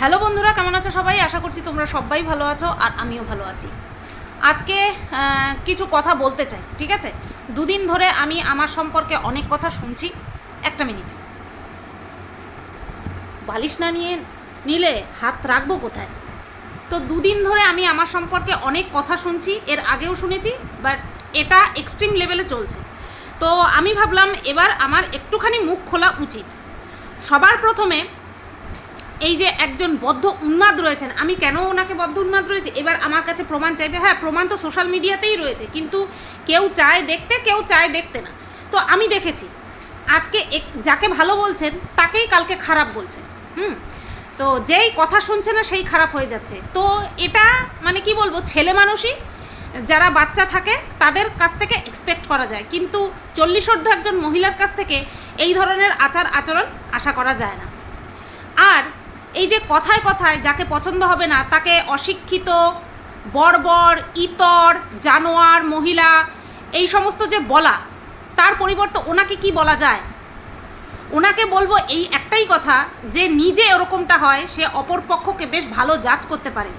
Hello বন্ধুরা, কেমন আছো সবাই? আশা করছি তোমরা সবাই ভালো আছো আর আমিও ভালো আছি। আজকে কিছু কথা বলতে চাই, ঠিক আছে? দুদিন ধরে আমি আমার সম্পর্কে অনেক কথা শুনছি। একটা মিনিট। বালিশ না নিয়ে নিলে হাত রাখব কোথায়? তো দুদিন ধরে আমি আমার সম্পর্কে অনেক কথা শুনছি, এর আগেও শুনেছি বাট এটা এক্সট্রিম লেভেলে চলছে। তো আমি ভাবলাম এবার আমার একটুখানি মুখ খোলা উচিত। সবার প্রথমে এই যে একজন বদ্ধ উন্মাদ রয়েছেন, আমি কেন ওনাকে বদ্ধ উন্মাদ রয়েছে? এবার আমার কাছে প্রমাণ চাইবে হ্যাঁ প্রমাণ তো সোশ্যাল মিডিয়াতেই রয়েছে, কিন্তু কেউ চায় দেখতে, কেউ চায় দেখতে না। তো আমি দেখেছি, আজকে যাকে ভালো বলছেন, তাকেই কালকে খারাপ বলছেন, হুম? তো যেই কথা শুনছে না, সেই খারাপ হয়ে যাচ্ছে। তো এটা মানে কি বলব, ছেলে মানুষই, যারা বাচ্চা থাকে, তাদের কাছ থেকে এক্সপেক্ট করা যায়। কিন্তু চল্লিশোর্ধ একজন মহিলার কাছ থেকে এই ধরনের আচার আচরণ আশা করা যায় না। আর এই যে কথায় কথায় যাকে পছন্দ হবে না, তাকে অশিক্ষিত, বর্বর, ইতর, জানোয়ার, মহিলা, এই সমস্ত যে বলা, তার পরিবর্তে ওনাকে কি বলা যায়? ওনাকে বলব এই একটাই কথা, যে নিজে ওরকমটা হয়, সে অপর পক্ষকে বেশ ভালো জাজ করতে পারে।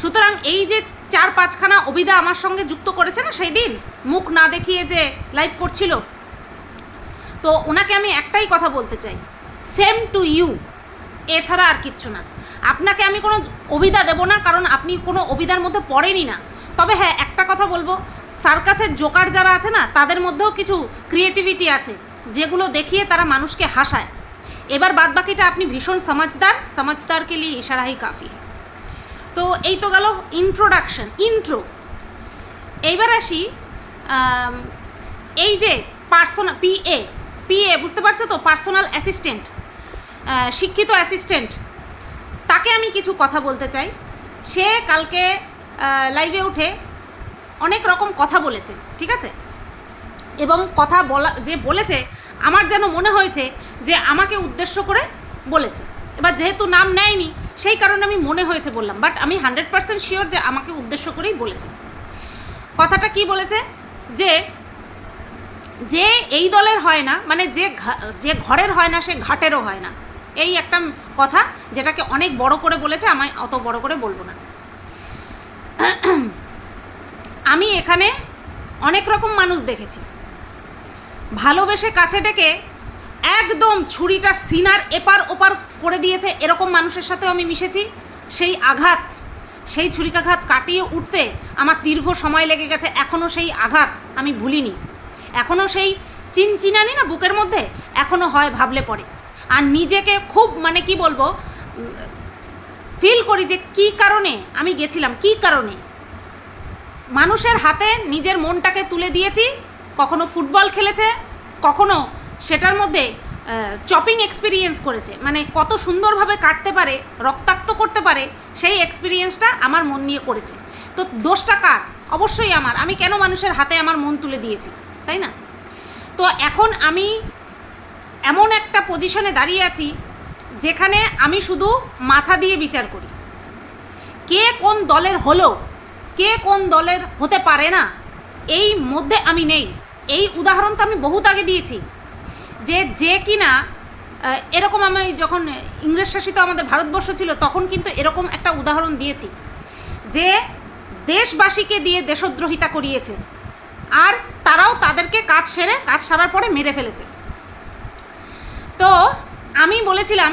সুতরাং এই যে চার পাঁচখানা অভিধা আমার সঙ্গে যুক্ত করেছে না সেই দিন মুখ না দেখিয়ে যে লাইভ করছিল, তো ওনাকে আমি একটাই কথা বলতে চাই। সেম টু ইউ এছাড়া আর কিচ্ছু না। আপনাকে আমি কোনো অভিধা দেবো না, কারণ আপনি কোনো অভিধার মধ্যে পড়েনি না। তবে হ্যাঁ একটা কথা বলব, সার্কাসের জোকার যারা আছে না, তাদের মধ্যেও কিছু ক্রিয়েটিভিটি আছে, যেগুলো দেখিয়ে তারা মানুষকে হাসায়। এবার বাদ বাকিটা আপনি ভীষণ সমাজদার সমাজদারকে লিয়ে ইশারাহি কাফি। তো এই তো গেল ইন্ট্রোডাকশন ইন্ট্রো এইবার আসি এই যে পার্সোনাল পিএ পিএ বুঝতে পারছ তো? পার্সোনাল অ্যাসিস্ট্যান্ট শিক্ষিত অ্যাসিস্ট্যান্ট তাকে আমি কিছু কথা বলতে চাই। সে কালকে লাইভে উঠে অনেক রকম কথা বলেছে, ঠিক আছে? এবং কথা বলা, যে বলেছে, আমার যেন মনে হয়েছে যে আমাকে উদ্দেশ্য করে বলেছে। এবার যেহেতু নাম নেয়নি, সেই কারণে আমি মনে হয়েছে বললাম বাট আমি হান্ড্রেড পার্সেন্ট শিওর যে আমাকে উদ্দেশ্য করেই বলেছে। কথাটা কি বলেছে? যে যে এই দলের হয় না মানে যে যে ঘরের হয় না, সে ঘাটেরও হয় না। এই একটা কথা যেটাকে অনেক বড় করে বলেছে আমি অত বড় করে বলব না। আমি এখানে অনেক রকম মানুষ দেখেছি। ভালোবেসে কাছে ডেকে একদম ছুরিটা সিনার এপার ওপার করে দিয়েছে, এরকম মানুষের সাথেও আমি মিশেছি। সেই আঘাত, সেই ছুরিকাঘাত কাটিয়ে উঠতে আমার দীর্ঘ সময় লেগে গেছে এখনও সেই আঘাত আমি ভুলিনি। এখনও সেই চিনচিনানি না বুকের মধ্যে এখনও হয় ভাবলে পড়ে। আর নিজেকে খুব মানে কি বলব ফিল করি যে কী কারণে আমি গেছিলাম, কী কারণে। মানুষের হাতে নিজের মনটাকে তুলে দিয়েছি, কখনো ফুটবল খেলেছে, কখনো সেটার মধ্যে চপিং এক্সপিরিয়েন্স করেছে। মানে কত সুন্দরভাবে কাটতে পারে, রক্তাক্ত করতে পারে, সেই এক্সপিরিয়েন্সটা আমার মন নিয়ে করেছে। তো দোষটা কার? অবশ্যই আমার। আমি কেন মানুষের হাতে আমার মন তুলে দিয়েছি? তাই না? তো এখন আমি এমন একটা পজিশনে দাঁড়িয়ে আছি যেখানে আমি শুধু মাথা দিয়ে বিচার করি। কে কোন দলের হলো, কে কোন দলের হতে পারে না, এই মধ্যে আমি নেই। এই উদাহরণ তো আমি বহুত আগে দিয়েছি যে যে কিনা এরকম আমি যখন ইংরেজ শাসিত আমাদের ভারতবর্ষ ছিল, তখন কিন্তু এরকম একটা উদাহরণ দিয়েছি যে দেশবাসীকে দিয়ে দেশদ্রোহিতা করিয়েছে। আর তারাও তাদেরকে কাজ সেরে, কাজ সারার পরে মেরে ফেলেছে। তো আমি বলেছিলাম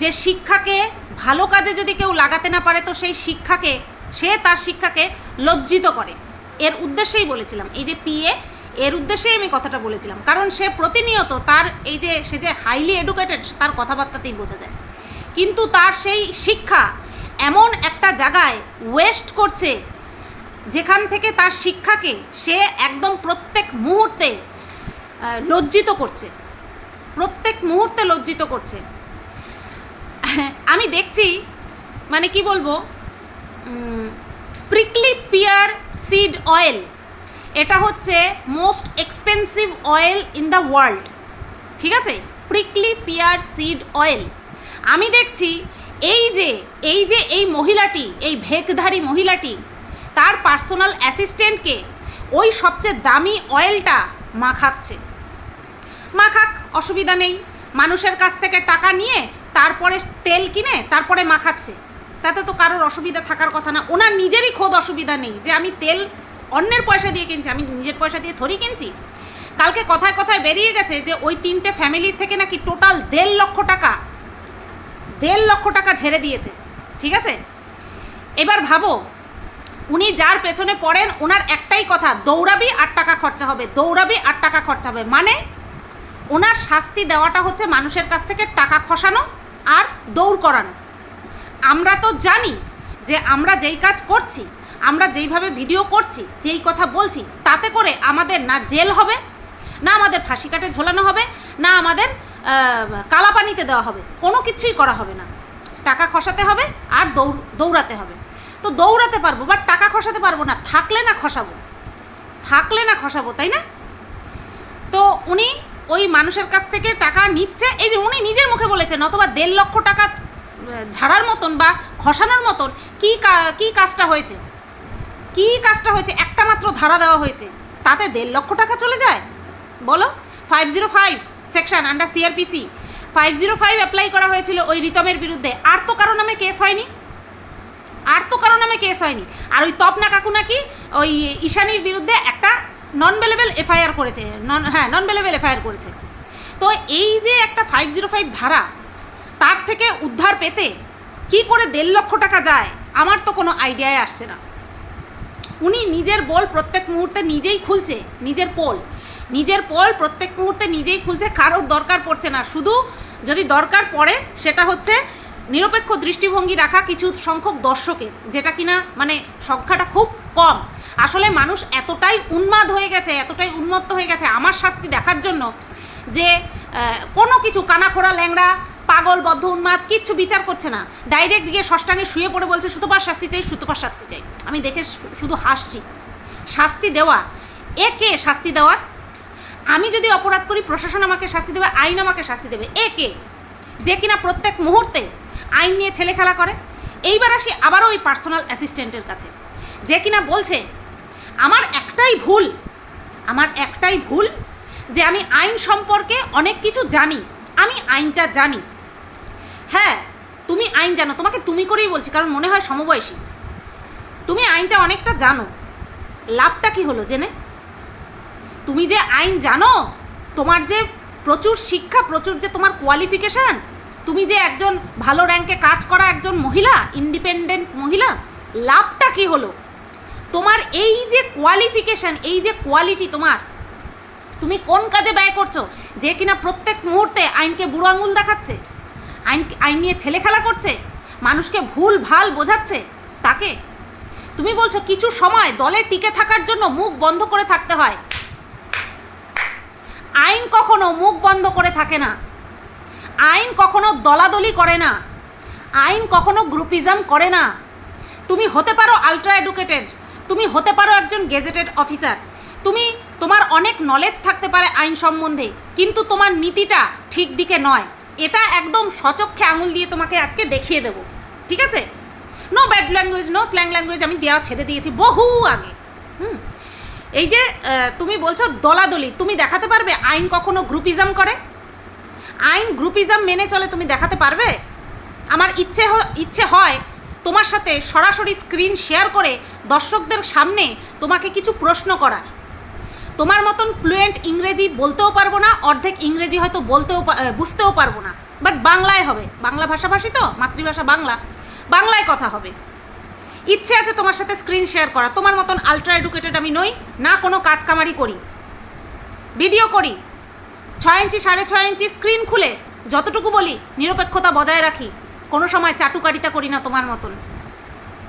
যে শিক্ষাকে ভালো কাজে যদি কেউ লাগাতে না পারে, তো সেই শিক্ষাকে, সে তার শিক্ষাকে লজ্জিত করে। এর উদ্দেশ্যেই বলেছিলাম। এই যে পিএ এর উদ্দেশ্যেই আমি কথাটা বলেছিলাম। কারণ সে প্রতিনিয়ত তার এই যে, সে যে হাইলি এডুকেটেড তার কথাবার্তাতেই বোঝা যায়। কিন্তু তার সেই শিক্ষা এমন একটা জায়গায় ওয়েস্ট করছে, যেখান থেকে তার শিক্ষাকে সে একদম প্রত্যেক মুহূর্তে লজ্জিত করছে। প্রত্যেক মুহূর্তে লজ্জিত করছে। আমি দেখছি মানে কি বলব প্রিকলি পিয়ার সিড অয়েল এটা হচ্ছে most expensive oil in the world ঠিক আছে? প্রিকলি পিয়ার সিড অয়েল আমি দেখছি, এই যে এই যে এই মহিলাটি, এই ভেকধারী মহিলাটি, তার পার্সোনাল অ্যাসিস্ট্যান্টকে ওই সবচেয়ে দামি অয়েলটা মাখাচ্ছে মাখাক অসুবিধা নেই। মানুষের কাছ থেকে টাকা নিয়ে তারপরে তেল কিনে তারপরে মাখাচ্ছে তাতে তো কারোর অসুবিধা থাকার কথা না। ওনার নিজেরই খোদ অসুবিধা নেই যে আমি তেল অন্যের পয়সা দিয়ে কিনছি, আমি নিজের পয়সা দিয়ে থরি কিনছি। কালকে কথায় কথায় বেরিয়ে গেছে যে ওই তিনটে ফ্যামিলির থেকে নাকি টোটাল দেড় লক্ষ টাকা, দেড় লক্ষ টাকা ঝেড়ে দিয়েছে। ঠিক আছে? এবার ভাবো, উনি যার পেছনে পড়েন, ওনার একটাই কথা, দৌড়াবি আট টাকা খরচা হবে, দৌড়াবি আট টাকা খরচা হবে। মানে ওনার শাস্তি দেওয়াটা হচ্ছে মানুষের কাছ থেকে টাকা খসানো আর দৌড় করানো। আমরা তো জানি যে আমরা যেই কাজ করছি, আমরা যেইভাবে ভিডিও করছি, যেই কথা বলছি, তাতে করে আমাদের না জেল হবে, না আমাদের ফাঁসি কাটে ঝোলানো হবে, না আমাদের কালাপানিতে দেওয়া হবে। কোনো কিছুই করা হবে না। টাকা খসাতে হবে আর দৌড়, দৌড়াতে হবে। তো দৌড়াতে পারব বাট টাকা খসাতে পারব না। থাকলে না খসাবো। থাকলে না খসাবো, তাই না? তো উনি ওই মানুষের কাছ থেকে টাকা নিচ্ছে, এই যে উনি নিজের মুখে বলেছেন, অথবা দেড় লক্ষ টাকা ঝাড়ার মতন বা খসানোর মতন, কী কা- কাজটা হয়েছে? কী কাজটা হয়েছে? একটা মাত্র ধারা দেওয়া হয়েছে। তাতে দেড় লক্ষ টাকা চলে যায়? বলো। Five zero five section under CrPC five zero five apply করা হয়েছিল ওই রিতমের বিরুদ্ধে। আর তো কারও নামে কেস হয়নি? আর তো কারও নামে কেস হয়নি। আর ওই তপনা কাকু নাকি ওই ঈশানির বিরুদ্ধে একটা নন বেলেবেল এফআইআর করেছে নন হ্যাঁ নন বেলেবেল এফআইআর করেছে। তো এই যে একটা ফাইভ জিরো ফাইভ ধারা তার থেকে উদ্ধার পেতে কি করে দেড় লক্ষ টাকা যায়, আমার তো কোনো আইডিয়ায় আসছে না। উনি নিজের বল প্রত্যেক মুহূর্তে নিজেই খুলছে, নিজের পোল নিজের পোল প্রত্যেক মুহূর্তে নিজেই খুলছে, কারোর দরকার পড়ছে না। শুধু যদি দরকার পড়ে, সেটা হচ্ছে নিরপেক্ষ দৃষ্টিভঙ্গি রাখা কিছু সংখ্যক দর্শকের, যেটা কিনা মানে সংখ্যাটা খুব কম। আসলে মানুষ এতটাই উন্মাদ হয়ে গেছে, এতটাই উন্মত্ত হয়ে গেছে আমার শাস্তি দেখার জন্য যে কোনো কিছু কানাখোড়া ল্যাংড়া, পাগল, বদ্ধ, উন্মাদ কিচ্ছু বিচার করছে না। ডাইরেক্ট গিয়ে ষষ্ঠাঙ্গে শুয়ে পড়ে বলছে, সুতোপার শাস্তি চাই, সুতোপার শাস্তি চাই। আমি দেখে শুধু হাসছি। শাস্তি দেওয়া, এ কে শাস্তি দেওয়ার? আমি যদি অপরাধ করি, প্রশাসন আমাকে শাস্তি দেবে, আইন আমাকে শাস্তি দেবে, এ কে? যে কিনা প্রত্যেক মুহূর্তে আইন নিয়ে ছেলে খেলা করে। এইবার আসি আবারও ওই পার্সোনাল অ্যাসিস্ট্যান্টের কাছে। যে কিনা বলছে আমার একটাই ভুল, আমার একটাই ভুল যে আমি আইন সম্পর্কে অনেক কিছু জানি, আমি আইনটা জানি। হ্যাঁ তুমি আইন জানো, তোমাকে তুমি করেই বলছি, কারণ মনে হয় সমবয়সী। তুমি আইনটা অনেকটা জানো, লাভটা কি হলো জেনে? তুমি যে আইন জানো, তোমার যে প্রচুর শিক্ষা, প্রচুর যে তোমার কোয়ালিফিকেশান তুমি যে একজন ভালো র্যাঙ্কে কাজ করা একজন মহিলা ইন্ডিপেন্ডেন্ট মহিলা, লাভটা কি হলো? তোমার এই যে কোয়ালিফিকেশান এই যে কোয়ালিটি তোমার, তুমি কোন কাজে ব্যয় করছ? যে কিনা প্রত্যেক মুহূর্তে আইনকে বুড়ো আঙুল দেখাচ্ছে, আইন আইন নিয়ে ছেলে খেলা করছে, মানুষকে ভুল ভালো বোঝাচ্ছে, তাকে? তুমি বলছো কিছু সময় দলে টিকে থাকার জন্য মুখ বন্ধ করে থাকতে হয়। আইন কখনো মুখ বন্ধ করে থাকে না। আইন কখনো দলাদলি করে না। আইন কখনো গ্রুপিজম করে না। তুমি হতে পারো আলট্রা এডুকেটেড তুমি হতে পারো একজন গেজেটেড অফিসার। তুমি, তোমার অনেক নলেজ থাকতে পারে আইন সম্বন্ধে, কিন্তু তোমার নীতিটা ঠিক দিকে নয়। এটা একদম সচক্ষে আঙুল দিয়ে তোমাকে আজকে দেখিয়ে দেবো। ঠিক আছে? No bad language no slang language আমি দেওয়া ছেড়ে দিয়েছি বহু আগে। হুম? এই যে তুমি বলছো দলাদলি, তুমি দেখাতে পারবে আইন কখনো গ্রুপিজম করে? আইন গ্রুপিজম মেনে চলে তুমি দেখাতে পারবে? আমার ইচ্ছে ইচ্ছে হয় তোমার সাথে সরাসরি স্ক্রিন শেয়ার করে দর্শকদের সামনে তোমাকে কিছু প্রশ্ন করার। তোমার মতন ফ্লুয়েন্ট ইংরেজি বলতেও পারব না, অর্ধেক ইংরেজি হয়তো বলতেও বুঝতেও পারব না। বাট বাংলায় হবে। বাংলা ভাষাভাষী তো, মাতৃভাষা বাংলা। বাংলায় কথা হবে। ইচ্ছে আছে তোমার সাথে স্ক্রিন শেয়ার করা। তোমার মতন আলট্রা এডুকেটেড আমি নই, না কোনো কাজ কামারি করি। ভিডিও করি। ছয় ইঞ্চি, সাড়ে ছয় ইঞ্চি স্ক্রিন খুলে যতটুকু বলি, নিরপেক্ষতা বজায় রাখি। কোনো সময় চাটুকারিতা করি না তোমার মতন।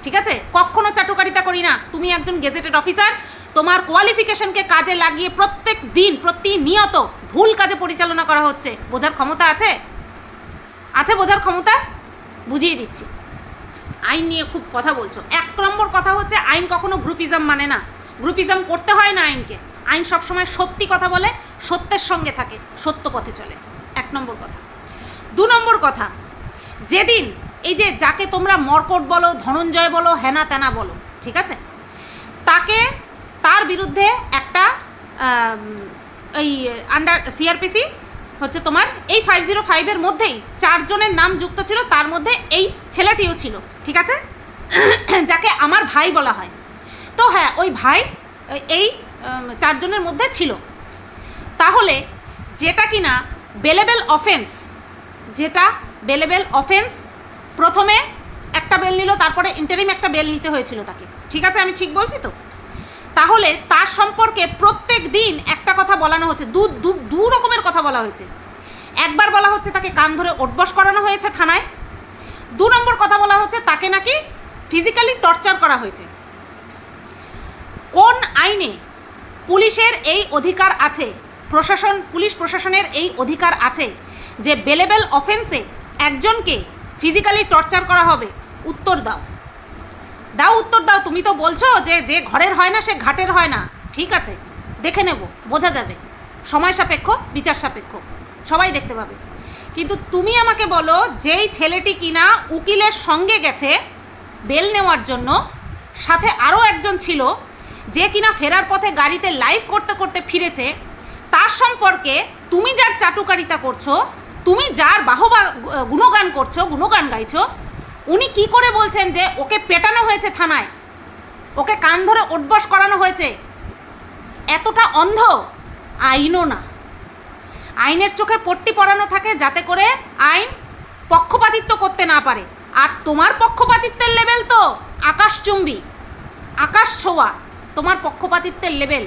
ঠিক আছে? কখনো চাটুকারিতা করি না। তুমি একজন গেজেটেড অফিসার তোমার কোয়ালিফিকেশনকে কাজে লাগিয়ে প্রত্যেক দিন, প্রতিনিয়ত ভুল কাজে পরিচালনা করা হচ্ছে। বোঝার ক্ষমতা আছে? আছে বোঝার ক্ষমতা? বুঝিয়ে দিচ্ছি। আইন নিয়ে খুব কথা বলছো। এক নম্বর কথা হচ্ছে, আইন কখনো গ্রুপিজম মানে না। গ্রুপিজম করতে হয় না আইনকে। আইন সবসময় সত্যি কথা বলে, সত্যের সঙ্গে থাকে, সত্য পথে চলে। এক নম্বর কথা। দু নম্বর কথা যেদিন এই যে যাকে তোমরা মর্কট বলো, ধনঞ্জয় বলো, হেনা তেনা বলো, ঠিক আছে? তাকে তার বিরুদ্ধে একটা এই আন্ডার সিআরপিসি হচ্ছে তোমার এই ফাইভ জিরো ফাইভের মধ্যেই চারজনের নাম যুক্ত ছিল, তার মধ্যে এই ছেলেটিও ছিল, ঠিক আছে? যাকে আমার ভাই বলা হয়। তো হ্যাঁ ওই ভাই, এই চারজনের মধ্যে ছিল। তাহলে যেটা কিনা বেলেবেল অফেন্স যেটা বেলেবেল অফেন্স, প্রথমে একটা বেল নিল, তারপরে ইন্টারিম একটা বেল নিতে হয়েছিল তাকে। ঠিক আছে? আমি ঠিক বলছি তো? তাহলে তার সম্পর্কে প্রত্যেক দিন একটা কথা বলানো হচ্ছে, দু দু রকমের কথা বলা হয়েছে। একবার বলা হচ্ছে তাকে কান ধরে ওটবস করানো হয়েছে থানায়। দু নম্বর কথা বলা হচ্ছে তাকে নাকি ফিজিক্যালি টর্চার করা হয়েছে। কোন আইনে পুলিশের এই অধিকার আছে? প্রশাসন, পুলিশ প্রশাসনের এই অধিকার আছে যে বেলেবেল অফেন্সে একজনকে ফিজিক্যালি টর্চার করা হবে, উত্তর দাও। দাও উত্তর দাও, তুমি তো বলছো যে যে ঘরের হয় না, সে ঘাটের হয় না। ঠিক আছে, দেখে নেব, বোঝা যাবে। সময় সাপেক্ষ, বিচার সাপেক্ষ। সবাই দেখতে পাবে। কিন্তু তুমি আমাকে বলো, যেই ছেলেটি কিনা উকিলের সঙ্গে গেছে বেল নেওয়ার জন্য, সাথে আরও একজন ছিল, যে কিনা ফেরার পথে গাড়িতে লাইভ করতে করতে ফিরেছে, তার সম্পর্কে তুমি যার চাটুকারিতা করছ তুমি যার বাহবা গুণগান করছ, গুণগান গাইছো, উনি কি করে বলছেন যে ওকে পেটানো হয়েছে থানায়? ওকে কান ধরে উঠবস করানো হয়েছে? এতটা অন্ধ? আইনও না। আইনের চোখে পট্টি পরানো থাকে যাতে করে আইন পক্ষপাতিত্ব করতে না পারে। আর তোমার পক্ষপাতিত্বের লেভেল তো আকাশচুম্বী, আকাশ ছোঁয়া, তোমার পক্ষপাতিত্বের লেভেল।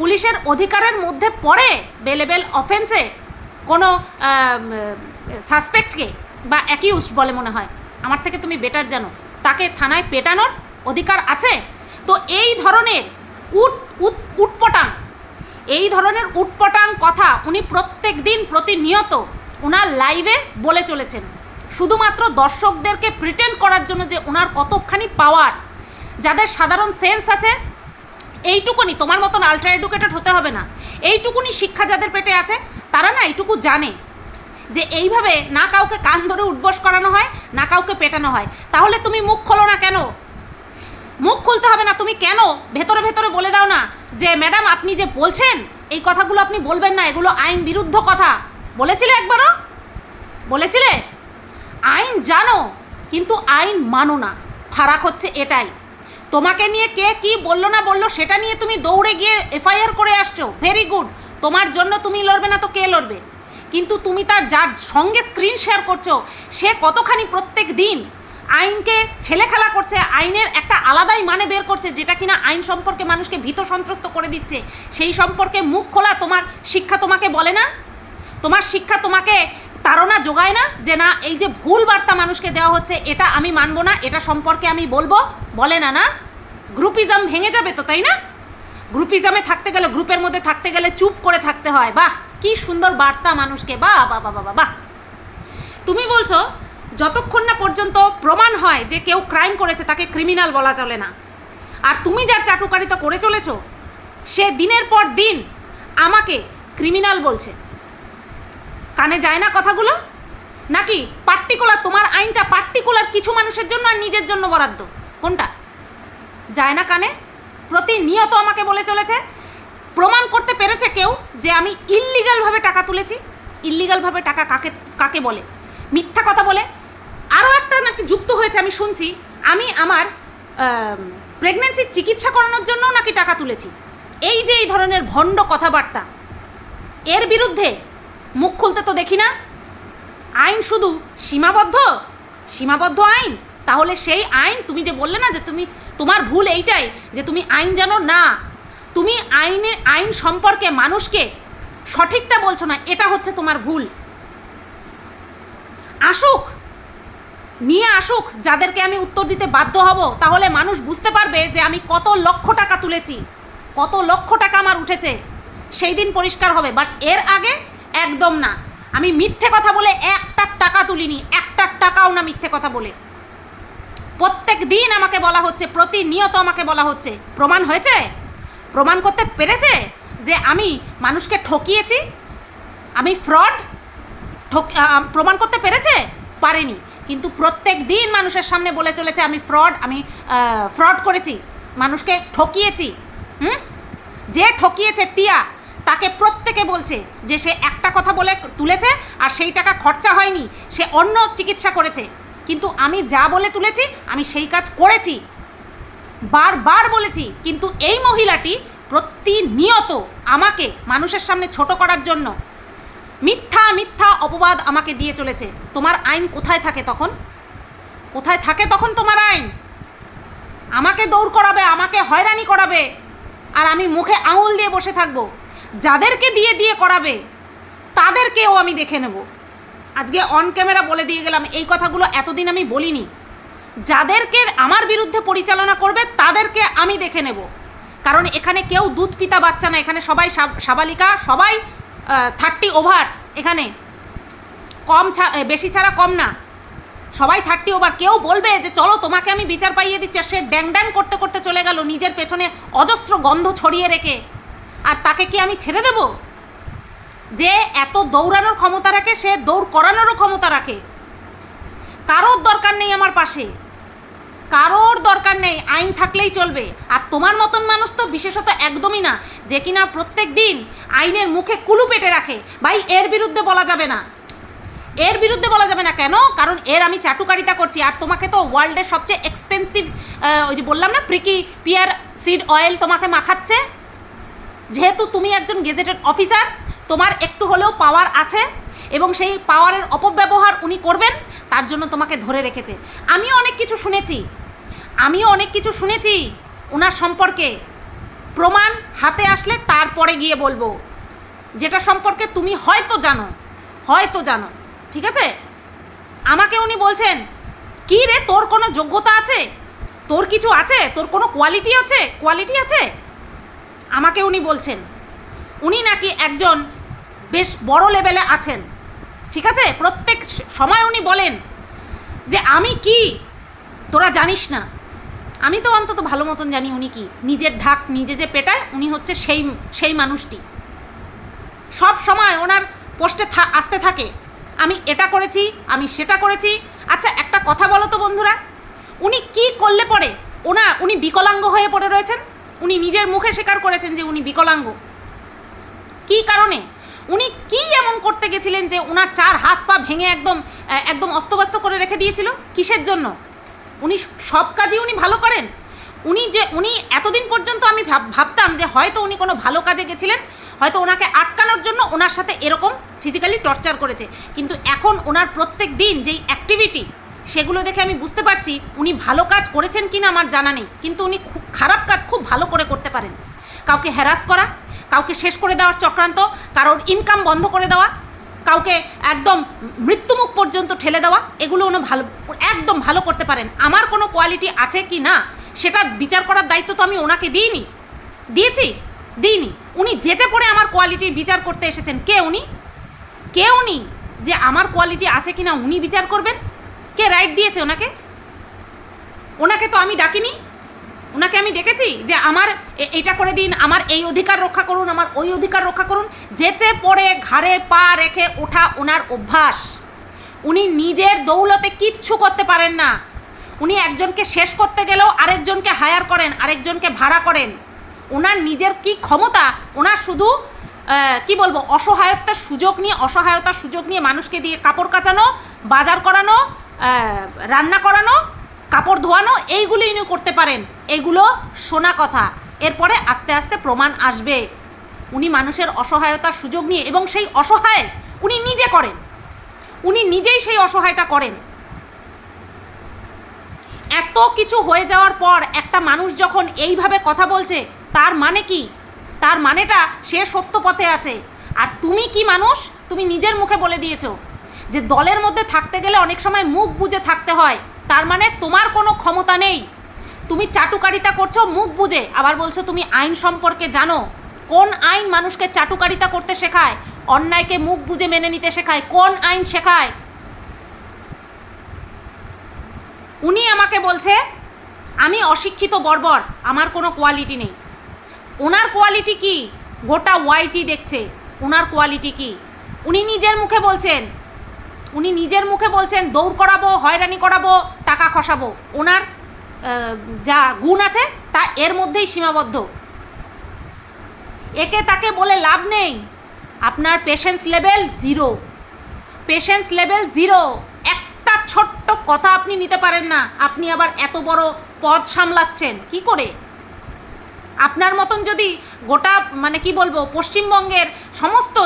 পুলিশের অধিকারের মধ্যে পড়ে বেলেবেল অফেন্সে কোনো সাসপেক্টকে বা অ্যাকিউজড বলে মনে হয়। আমার থেকে তুমি বেটার জানো। তাকে থানায় পেটানোর অধিকার আছে। তো এই ধরনের উট উট, উটপটাং, এই ধরনের উটপটাং কথা উনি প্রত্যেক দিন প্রতিনিয়ত ওনার লাইভে বলে চলেছেন। শুধুমাত্র দর্শকদেরকে প্রিটেন্ড করার জন্য যে ওনার কতখানি পাওয়ার যাদের সাধারণ সেন্স আছে এইটুকুনি তোমার মতন আলট্রা এডুকেটেড হতে হবে না। এইটুকুনি শিক্ষা যাদের পেটে আছে, তারা না এইটুকু জানে যে এইভাবে না কাউকে কান ধরে উঠবস করানো হয়, না কাউকে পেটানো হয়। তাহলে তুমি মুখ খোলো না কেন? মুখ খুলতে হবে না, তুমি কেন? ভেতরে ভেতরে বলে দাও না যে, ম্যাডাম, আপনি যে বলছেন, এই কথাগুলো আপনি বলবেন না, এগুলো আইন বিরুদ্ধ কথা। বলেছিলে একবারও? বলেছিলে? আইন জানো, কিন্তু আইন মানো না। ফারাক হচ্ছে এটাই। তোমাকে নিয়ে কে কি বলল না বলল সেটা নিয়ে তুমি দৌড়ে গিয়ে এফআইআর করে আসছো। ভেরি গুড তোমার জন্য তুমি লড়বে না তো কে লড়বে? কিন্তু তুমি তার যার সঙ্গে স্ক্রিন শেয়ার করছ, সে কতখানি প্রত্যেক দিন আইনকে ছেলে খেলা করছে, আইনের একটা আলাদাই মানে বের করছে, যেটা কিনা আইন সম্পর্কে মানুষকে ভীত সন্ত্রস্ত করে দিচ্ছে, সেই সম্পর্কে মুখ খোলা তোমার শিক্ষা তোমাকে বলে না? তোমার শিক্ষা তোমাকে তারা যোগায় না যে না, এই যে ভুল বার্তা মানুষকে দেওয়া হচ্ছে, এটা আমি মানব না, এটা সম্পর্কে আমি বলব। বলে না না? গ্রুপিজম ভেঙে যাবে তো, তাই না? গ্রুপিজমে থাকতে গেলে, গ্রুপের মধ্যে থাকতে গেলে চুপ করে থাকতে হয়। বাহ, কি সুন্দর বার্তা মানুষকে। বাহ বা বা বাহ বাহ। তুমি বলছো, যতক্ষণ না পর্যন্ত প্রমাণ হয় যে কেউ ক্রাইম করেছে, তাকে ক্রিমিনাল বলা চলে না। আর তুমি যার চাটুকারিতা করে চলেছো, সে দিনের পর দিন আমাকে ক্রিমিনাল বলছে। কানে যায় না কথাগুলো? নাকি পার্টিকুলার তোমার আইনটা পার্টিকুলার কিছু মানুষের জন্য আর নিজের জন্য বরাদ্দ? কোনটা? যায় না কানে? প্রতিনিয়ত আমাকে বলে চলেছে, প্রমাণ করতে পেরেছে কেউ যে আমি ইল্লিগালভাবে টাকা তুলেছি? ইল্লিগালভাবে টাকা কাকে কাকে বলে? মিথ্যা কথা বলে? আরও একটা নাকি যুক্ত হয়েছে আমি শুনছি, আমি আমার প্রেগনেন্সির চিকিৎসা করানোর জন্যও নাকি টাকা তুলেছি। এই যে এই ধরনের ভণ্ড কথাবার্তা, এর বিরুদ্ধে মুখ খুলতে তো দেখি না। আইন শুধু সীমাবদ্ধ? সীমাবদ্ধ আইন? তাহলে সেই আইন তুমি যে বললে না যে তুমি, তোমার ভুল এইটাই যে তুমি আইন জানো না। তুমি আইনে, আইন সম্পর্কে মানুষকে সঠিকটা বলছো না, এটা হচ্ছে তোমার ভুল। আসুক, নিয়ে আসুক, যাদেরকে আমি উত্তর দিতে বাধ্য হব, তাহলে মানুষ বুঝতে পারবে যে আমি কত লক্ষ টাকা তুলেছি, কত লক্ষ টাকা আমার উঠেছে। সেই দিন পরিষ্কার হবে বাট এর আগে একদম না। আমি মিথ্যে কথা বলে একটা টাকা তুলিনি, একটা টাকাও না মিথ্যে কথা বলে। প্রত্যেক দিন আমাকে বলা হচ্ছে, প্রতিনিয়ত আমাকে বলা হচ্ছে। প্রমাণ হয়েছে? প্রমাণ করতে পেরেছে যে আমি মানুষকে ঠকিয়েছি? আমি ফ্রড ঠক প্রমাণ করতে পেরেছে? পারেনি। কিন্তু প্রত্যেক দিন মানুষের সামনে বলে চলেছে, আমি ফ্রড আমি ফ্রড করেছি। মানুষকে ঠকিয়েছি। হুম? যে ঠকিয়েছে টিয়া তাকে প্রত্যেকে বলছে যে সে একটা কথা বলে তুলেছে আর সেই টাকা খরচা হয়নি, সে অন্য চিকিৎসা করেছে। কিন্তু আমি যা বলে তুলেছি, আমি সেই কাজ করেছি। বারবার বলেছি, কিন্তু এই মহিলাটি প্রতিনিয়ত আমাকে মানুষের সামনে ছোট করার জন্য মিথ্যা মিথ্যা অপবাদ আমাকে দিয়ে চলেছে। তোমার আইন কোথায় থাকে তখন? কোথায় থাকে তখন তোমার আইন? আমাকে দৌড় করাবে, আমাকে হয়রানি করাবে, আর আমি মুখে আঙুল দিয়ে বসে থাকব। যাদেরকে দিয়ে দিয়ে করাবে, তাদেরকেও আমি দেখে নেব। আজকে অন ক্যামেরা বলে দিয়ে গেলাম, এই কথাগুলো এতদিন আমি বলিনি। যাদেরকে আমার বিরুদ্ধে পরিচালনা করবে, তাদেরকে আমি দেখে নেব। কারণ এখানে কেউ দুধ পিতা বাচ্চা না, এখানে সবাই সাব- সাবালিকা, সবাই থার্টি ওভার এখানে। কম বেশি ছাড়া কম না। সবাই থার্টি ওভার কেউ বলবে যে, চলো তোমাকে আমি বিচার পাইয়ে দিচ্ছি। সে ড্যাং ড্যাং করতে করতে চলে গেল, নিজের পেছনে অজস্র গন্ধ ছড়িয়ে রেখে। আর তাকে কি আমি ছেড়ে দেব? যে এত দৌড়ানোর ক্ষমতা রাখে, সে দৌড় করানোরও ক্ষমতা রাখে। কারোর দরকার নেই আমার পাশে। কারোর দরকার নেই, আইন থাকলেই চলবে। আর তোমার মতন মানুষ তো বিশেষত একদমই না, যে কিনা প্রত্যেক দিন আইনের মুখে কুলু পেটে রাখে। ভাই, এর বিরুদ্ধে বলা যাবে না। এর বিরুদ্ধে বলা যাবে না কেন? কারণ এর আমি চাটুকারিতা করছি। আর তোমাকে তো ওয়ার্ল্ডের সবচেয়ে এক্সপেন্সিভ ওই যে বললাম না প্রিকি পিয়ার সিড অয়েল তোমাকে মাখাচ্ছে? যেহেতু তুমি একজন গেজেটেড অফিসার, তোমার একটু হলেও পাওয়ার আছে এবং সেই পাওয়ারের অপব্যবহার উনি করবেন, তার জন্য তোমাকে ধরে রেখেছে। আমিও অনেক কিছু শুনেছি। আমিও অনেক কিছু শুনেছি ওনার সম্পর্কে। প্রমাণ হাতে আসলে তারপরে গিয়ে বলব। যেটা সম্পর্কে তুমি হয়তো জানো হয়তো জানো, ঠিক আছে? আমাকে উনি বলছেন, কি রে, তোর কোনো যোগ্যতা আছে? তোর কিছু আছে? তোর কোনো কোয়ালিটি আছে? কোয়ালিটি আছে? আমাকে উনি বলছেন। উনি নাকি একজন বেশ বড় লেভেলে আছেন। ঠিক আছে? প্রত্যেক সময় উনি বলেন যে, আমি কি? তোরা জানিস না? আমি তো অন্তত ভালো মতন জানি উনি কি। নিজের ঢাক নিজে যে পেটায়, উনি হচ্ছে সেই সেই মানুষটি। সব সময় ওনার পোস্টে আসতে থাকে, আমি এটা করেছি, আমি সেটা করেছি। আচ্ছা একটা কথা বলো তো বন্ধুরা। উনি কি করলে পরে? ওনা, উনি বিকলাঙ্গ হয়ে পড়ে রয়েছেন? উনি নিজের মুখে স্বীকার করেছেন যে উনি বিকলাঙ্গ। কি কারণে? উনি কি এমন করতে গেছিলেন যে ওনার চার হাত পা ভেঙে একদম একদম অস্তব্যস্ত করে রেখে দিয়েছিল? কিসের জন্য? উনি সব কাজই উনি ভালো করেন? উনি যে, উনি এতদিন পর্যন্ত আমি ভাব- ভাবতাম যে হয়তো উনি কোনো ভালো কাজে গেছিলেন, হয়তো ওনাকে আটকানোর জন্য ওনার সাথে এরকম ফিজিক্যালি টর্চার করেছে। কিন্তু এখন ওনার প্রত্যেক দিন যেই অ্যাক্টিভিটি সেগুলো দেখে আমি বুঝতে পারছি উনি ভালো কাজ করেছেন কিনা আমার জানা নেই। কিন্তু উনি খুব খারাপ কাজ খুব ভালো করে করতে পারেন। কাউকে হ্যারাস করা, কাউকে শেষ করে দেওয়ার চক্রান্ত, কারোর ইনকাম বন্ধ করে দেওয়া, কাউকে একদম মৃত্যুমুখ পর্যন্ত ঠেলে দেওয়া, এগুলো উনি ভালো, একদম ভালো করতে পারেন। আমার কোনো কোয়ালিটি আছে কি না, সেটা বিচার করার দায়িত্ব তো আমি ওনাকে দিইনি। দিয়েছি? দিইনি। উনি যেতে পড়ে আমার কোয়ালিটির বিচার করতে এসেছেন। কে উনি? কে উনি? যে আমার কোয়ালিটি আছে কি না উনি বিচার করবেন? কে রাইট দিয়েছে ওনাকে? ওনাকে তো আমি ডাকিনি। ওনাকে আমি ডেকেছি যে আমার এ- এইটা করে দিন, আমার এই অধিকার রক্ষা করুন, আমার ওই অধিকার রক্ষা করুন। যেতে পড়ে, ঘাড়ে পা রেখে ওঠা ওনার অভ্যাস। উনি নিজের দৌলতে কিচ্ছু করতে পারেন না। উনি একজনকে শেষ করতে গেলেও আরেকজনকে হায়ার করেন, আরেকজনকে ভাড়া করেন। ওনার নিজের কি ক্ষমতা? ওনার শুধু কি বলব অসহায়তার সুযোগ নিয়ে, অসহায়তার সুযোগ নিয়ে মানুষকে দিয়ে কাপড় কাচানো, বাজার করানো রান্না করানো, কাপড় ধোয়ানো, এইগুলি উনি করতে পারেন। এগুলো শোনা কথা। এরপরে আস্তে আস্তে প্রমাণ আসবে। উনি মানুষের অসহায়তার সুযোগ নিয়ে এবং সেই অসহায় উনি নিজে করেন। উনি নিজেই সেই অসহায়টা করেন। এত কিছু হয়ে যাওয়ার পর একটা মানুষ যখন এইভাবে কথা বলছে, তার মানে কি? তার মানেটা সে সত্য পথে আছে। আর তুমি কি মানুষ? তুমি নিজের মুখে বলে দিয়েছ। যে দলের মধ্যে থাকতে গেলে অনেক সময় মুখ বুজে থাকতে হয়। তার মানে তোমার কোনো ক্ষমতা নেই। তুমি চাটুকারিতা করছ, মুখ বুঝে আবার বলছো, তুমি আইন সম্পর্কে জানো? কোন আইন মানুষকে চাটুকারিতা করতে শেখায়? অন্যায়কে মুখ বুঝে মেনে নিতে শেখায়। কোন আইন শেখায়? উনি আমাকে বলছে, আমি অশিক্ষিত বর্বর, আমার কোনো কোয়ালিটি নেই। ওনার কোয়ালিটি কি? গোটা ওয়াইটি দেখছে। ওনার কোয়ালিটি কি? উনি নিজের মুখে বলছেন উনি নিজের মুখে বলছেন, দৌড় করাবো, হয়রানি করাবো, টাকা খসাবো। ওনার যা গুণ আছে, তা এর মধ্যেই সীমাবদ্ধ। একে তাকে বলে লাভ নেই। আপনার patience level zero patience level zero একটা ছোট্ট কথা আপনি নিতে পারেন না। আপনি আবার এত বড় পদ সামলাচ্ছেন। কি করে? আপনার মতন যদি গোটা মানে কি বলব, পশ্চিমবঙ্গের সমস্ত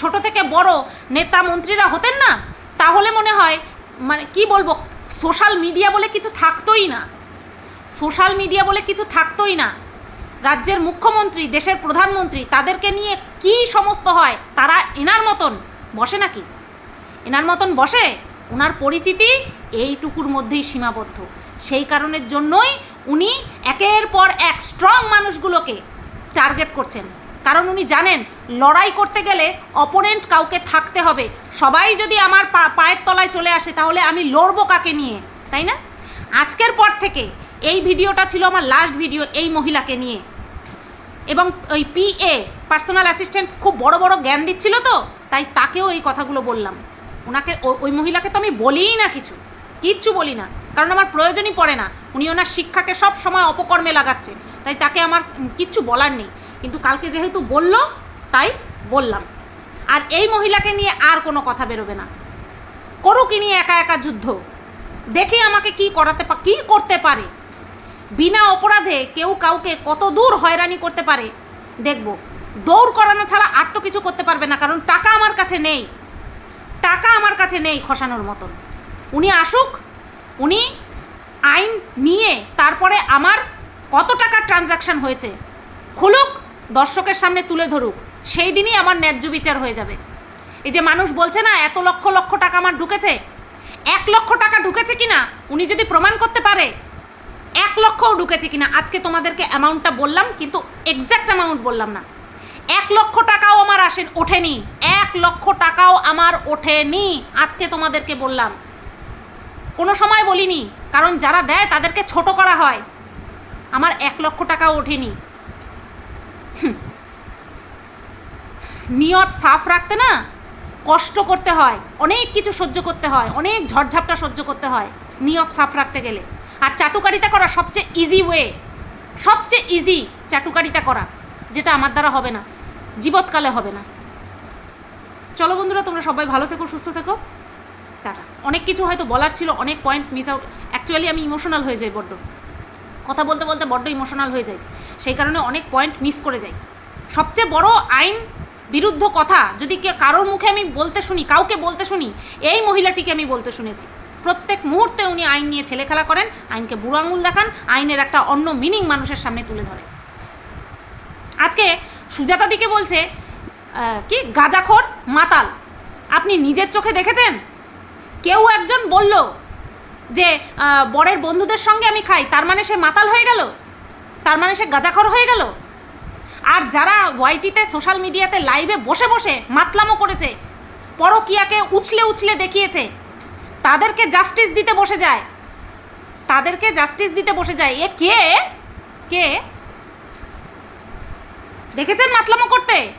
ছোট থেকে বড় নেতা মন্ত্রীরা হতেন না? তাহলে মনে হয় মানে কি বলব সোশ্যাল মিডিয়া বলে কিছু থাকতোই না। সোশ্যাল মিডিয়া বলে কিছু থাকতোই না। রাজ্যের মুখ্যমন্ত্রী, দেশের প্রধানমন্ত্রী, তাদেরকে নিয়ে কি সমস্ত হয়, তারা এনার মতন বসে নাকি? এনার মতন বসে? ওনার পরিচিতি এইটুকুর মধ্যেই সীমাবদ্ধ। সেই কারণের জন্যই উনি একের পর এক স্ট্রং মানুষগুলোকে টার্গেট করছেন। কারণ উনি জানেন, লড়াই করতে গেলে অপোনেন্ট কাউকে থাকতে হবে। সবাই যদি আমার পায়ের তলায় চলে আসে, তাহলে আমি লড়বো কাকে নিয়ে? তাই না? আজকের পর থেকে এই ভিডিওটা ছিল আমার লাস্ট ভিডিও এই মহিলাকে নিয়ে। এবং ওই পিএ পার্সোনাল অ্যাসিস্ট্যান্ট খুব বড় বড় জ্ঞান দিচ্ছিল তো, তাই তাকেও এই কথাগুলো বললাম। ওনাকে ওই মহিলাকে তো আমি বলিই না কিছু, কিচ্ছু বলি না। কারণ আমার প্রয়োজনই পড়ে না। উনি ওনার শিক্ষাকে সব সময় অপকর্মে লাগাচ্ছে। তাই তাকে আমার কিচ্ছু বলার নেই। কিন্তু কালকে যেহেতু বলল, তাই বললাম। আর এই মহিলাকে নিয়ে আর কোনো কথা বেরোবে না। করুক নিয়ে একা একা যুদ্ধ। দেখি আমাকে কি করাতে কি করতে পারে। বিনা অপরাধে কেউ কাউকে কত দূর হয়রানি করতে পারে। দেখব, দৌড় করানো ছাড়া আর তো কিছু করতে পারবে না, কারণ টাকা আমার কাছে নেই। টাকা আমার কাছে নেই খসানোর মতন। উনি আসুক, উনি আইন নিয়ে তারপরে আমার কত টাকার ট্রানজ্যাকশন হয়েছে। খুলুক দর্শকের সামনে তুলে ধরুক, সেই দিনই আমার ন্যায্য বিচার হয়ে যাবে। এই যে মানুষ বলছে না, এত লক্ষ লক্ষ টাকা আমার ঢুকেছে, এক লক্ষ টাকা ঢুকেছে কিনা, উনি যদি প্রমাণ করতে পারে, এক লক্ষও ঢুকেছে কিনা, আজকে তোমাদেরকে অ্যামাউন্টটা বললাম, কিন্তু এক্স্যাক্ট অ্যামাউন্ট বললাম না। এক লক্ষ টাকাও আমার আসেন, ওঠেনি। এক লক্ষ টাকাও আমার ওঠেনি, আজকে তোমাদেরকে বললাম। কোনো সময় বলিনি, কারণ যারা দেয় তাদেরকে ছোট করা হয়। আমার এক লক্ষ টাকাও ওঠেনি। নিয়ত সাফ রাখতে না কষ্ট করতে হয়, অনেক কিছু সহ্য করতে হয়, অনেক ঝড়ঝাপটা সহ্য করতে হয়, নিয়ত সাফ রাখতে গেলে। আর চাটুকারিতা করা সবচেয়ে ইজি ওয়ে সবচেয়ে ইজি চাটুকারিতা করা, যেটা আমার দ্বারা হবে না, জীবৎকালে হবে না। চলো বন্ধুরা, তোমরা সবাই ভালো থেকো, সুস্থ থেকো। তারা অনেক কিছু হয়তো বলার ছিল, অনেক পয়েন্ট মিস আউট অ্যাকচুয়ালি আমি ইমোশনাল হয়ে যাই বড্ড। কথা বলতে বলতে বড্ড ইমোশনাল হয়ে যাই। সেই কারণে অনেক পয়েন্ট মিস করে যাই। সবচেয়ে বড় আইন বিরুদ্ধ কথা যদি কারোর মুখে আমি বলতে শুনি, কাউকে বলতে শুনি, এই মহিলাটিকে আমি বলতে শুনেছি। প্রত্যেক মুহূর্তে উনি আইন নিয়ে ছেলে খেলা করেন, আইনকে বুড়ো আঙুল দেখান, আইনের একটা অন্য মিনিং মানুষের সামনে তুলে ধরে আজকে সুজাতা দিকে বলছে কি? গাজাখোর মাতাল। আপনি নিজের চোখে দেখেছেন? কেউ একজন বলল যে বরের বন্ধুদের সঙ্গে আমি খাই, তার মানে সে মাতাল হয়ে গেল? তার মানে সে গাজাখর হয়ে গেল? আর যারা ওয়াইটিতে সোশ্যাল মিডিয়াতে লাইভে বসে বসে মাতলামো করেছে, পরকিয়াকে উছলে উছলে দেখিয়েছে, তাদেরকে জাস্টিস দিতে বসে যায়। তাদেরকে জাস্টিস দিতে বসে যায়। এ কে? কে? দেখেছেন মাতলামো করতে?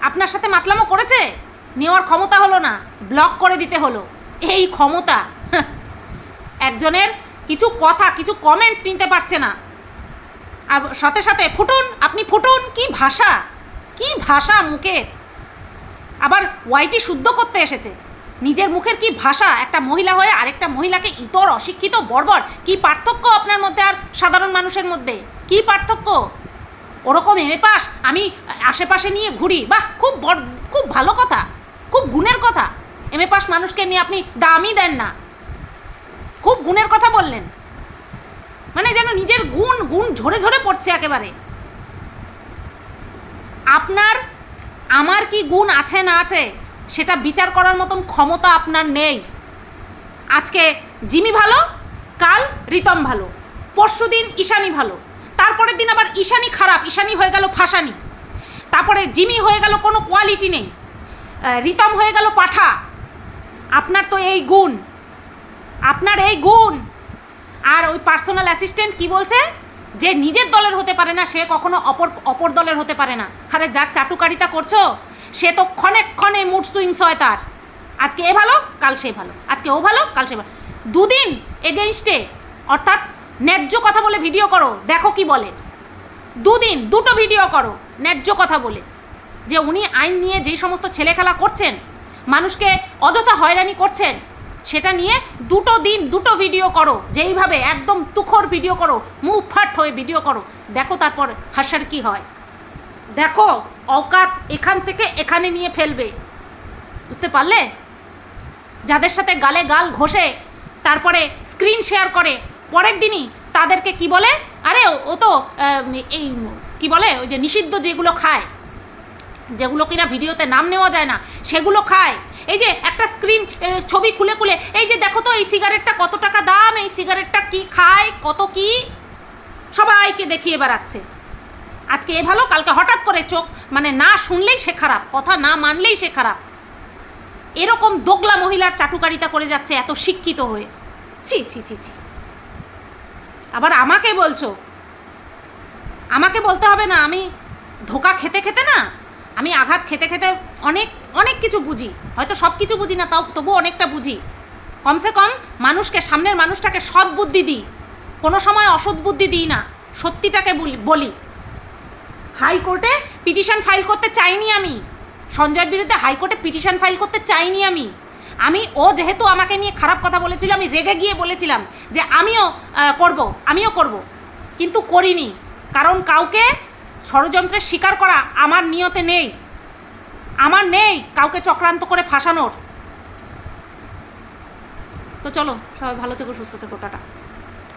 আপনার সাথে মাতলামো করেছে? নেওয়ার ক্ষমতা হলো না ব্লক করে দিতে হলো। এই ক্ষমতা একজনের কিছু কথা, কিছু কমেন্ট নিতে পারছে না। আর সাথে সাথে, ফুটুন, আপনি ফুটুন, কি ভাষা? কি ভাষা মুখের? আবার ওয়াইটি শুদ্ধ করতে এসেছে। নিজের মুখের কি ভাষা? একটা মহিলা হয়ে আরেকটা মহিলাকে ইতর, অশিক্ষিত, বর্বর, কি পার্থক্য আপনার মধ্যে আর সাধারণ মানুষের মধ্যে? কি পার্থক্য? ওরকম এমএ পাস, আমি আশেপাশে নিয়ে ঘুরি। বাহ, খুব বড়, খুব ভালো কথা, খুব গুণের কথা। এমএ পাস মানুষকে নিয়ে আপনি দামই দেন না। খুব গুণের কথা বললেন। নিজের গুণ গুণ ঝরে ঝরে পড়ছে একেবারে। আপনার, আমার কি গুণ আছে না আছে, সেটা বিচার করার মতন ক্ষমতা আপনার নেই। আজকে জিমি ভালো, কাল রিতম ভালো, পরশু দিন ঈশানি ভালো, তারপরের দিন আবার ঈশানি খারাপ, ঈশানি হয়ে গেল ফাঁসানি। তারপরে জিমি হয়ে গেল কোনো কোয়ালিটি নেই। রিতম হয়ে গেল পাঠা। আপনার তো এই গুণ। আপনার এই গুণ। আর ওই পার্সোনাল অ্যাসিস্ট্যান্ট কি বলছে? যে নিজের দলের হতে পারে না, সে কখনো অপর অপর দলের হতে পারে না। আরে যার চাটুকারিতা করছ, সে তো ক্ষণে ক্ষণে মুড সুইংস হয় তার। আজকে এ ভালো, কাল সে ভালো। আজকে ও ভালো, কাল সে ভালো। দুদিন এগেনস্টে অর্থাৎ ন্যায্য কথা বলে ভিডিও করো, দেখো কি বলে। দুদিন দুটো ভিডিও করো, ন্যায্য কথা বলে। যে উনি আইন নিয়ে যেই সমস্ত ছেলে খেলা করছেন, মানুষকে অযথা হয়রানি করছেন সেটা নিয়ে দুটো দিন দুটো ভিডিও করো, যেইভাবে একদম তুখর ভিডিও করো, মুখ ফাট হয়ে ভিডিও করো। দেখো তারপর হাসার কি হয়। দেখো, অকাত এখান থেকে এখানে নিয়ে ফেলবে। বুঝতে পারলে? যাদের সাথে গালে গাল ঘষে, তারপরে স্ক্রিন শেয়ার করে, পরের দিনই তাদেরকে কি বলে? আরে, ও- তো এই কি বলে? ওই যে নিষিদ্ধ যেগুলো খায়, যেগুলো কিনা ভিডিওতে নাম নেওয়া যায় না, সেগুলো খায়। এই যে একটা স্ক্রিন ছবি খুলে খুলে, এই যে দেখো তো এই সিগারেটটা কত টাকা দাম, এই সিগারেটটা কি খায়, কত কি? সবাইকে দেখিয়ে বেড়াচ্ছে। আজকে এ ভালো, কালকে হঠাৎ করে চোখ মানে না শুনলেই সে খারাপ, কথা না মানলেই সে খারাপ। এরকম দোগলা মহিলার চাটুকারিতা করে যাচ্ছে এত শিক্ষিত হয়ে। ছি ছি ছি ছি। আবার আমাকে বলছো, আমাকে বলতে হবে না, আমি ধোকা খেতে খেতে না, আমি আঘাত খেতে খেতে অনেক অনেক কিছু বুঝি। হয়তো সব কিছু বুঝি না, তাও তবু অনেকটা বুঝি। কমসে কম মানুষকে, সামনের মানুষটাকে সৎ বুদ্ধি দিই। কোনো সময় অসৎ বুদ্ধি দিই না, সত্যিটাকে বলি- হাইকোর্টে পিটিশন ফাইল করতে চাইনি আমি। সঞ্জয়ের বিরুদ্ধে হাইকোর্টে পিটিশন ফাইল করতে চাইনি আমি। আমি, ও যেহেতু আমাকে নিয়ে খারাপ কথা বলেছিল, আমি রেগে গিয়ে বলেছিলাম যে আমিও করব আমিও করব। কিন্তু করিনি। কারণ কাউকে ষড়যন্ত্রের শিকার করা আমার নিয়তে নেই। আমার নেই কাউকে চক্রান্ত করে ফাঁসানোর। তো চলো সবাই ভালো থেকো সুস্থ থেকো টাটা।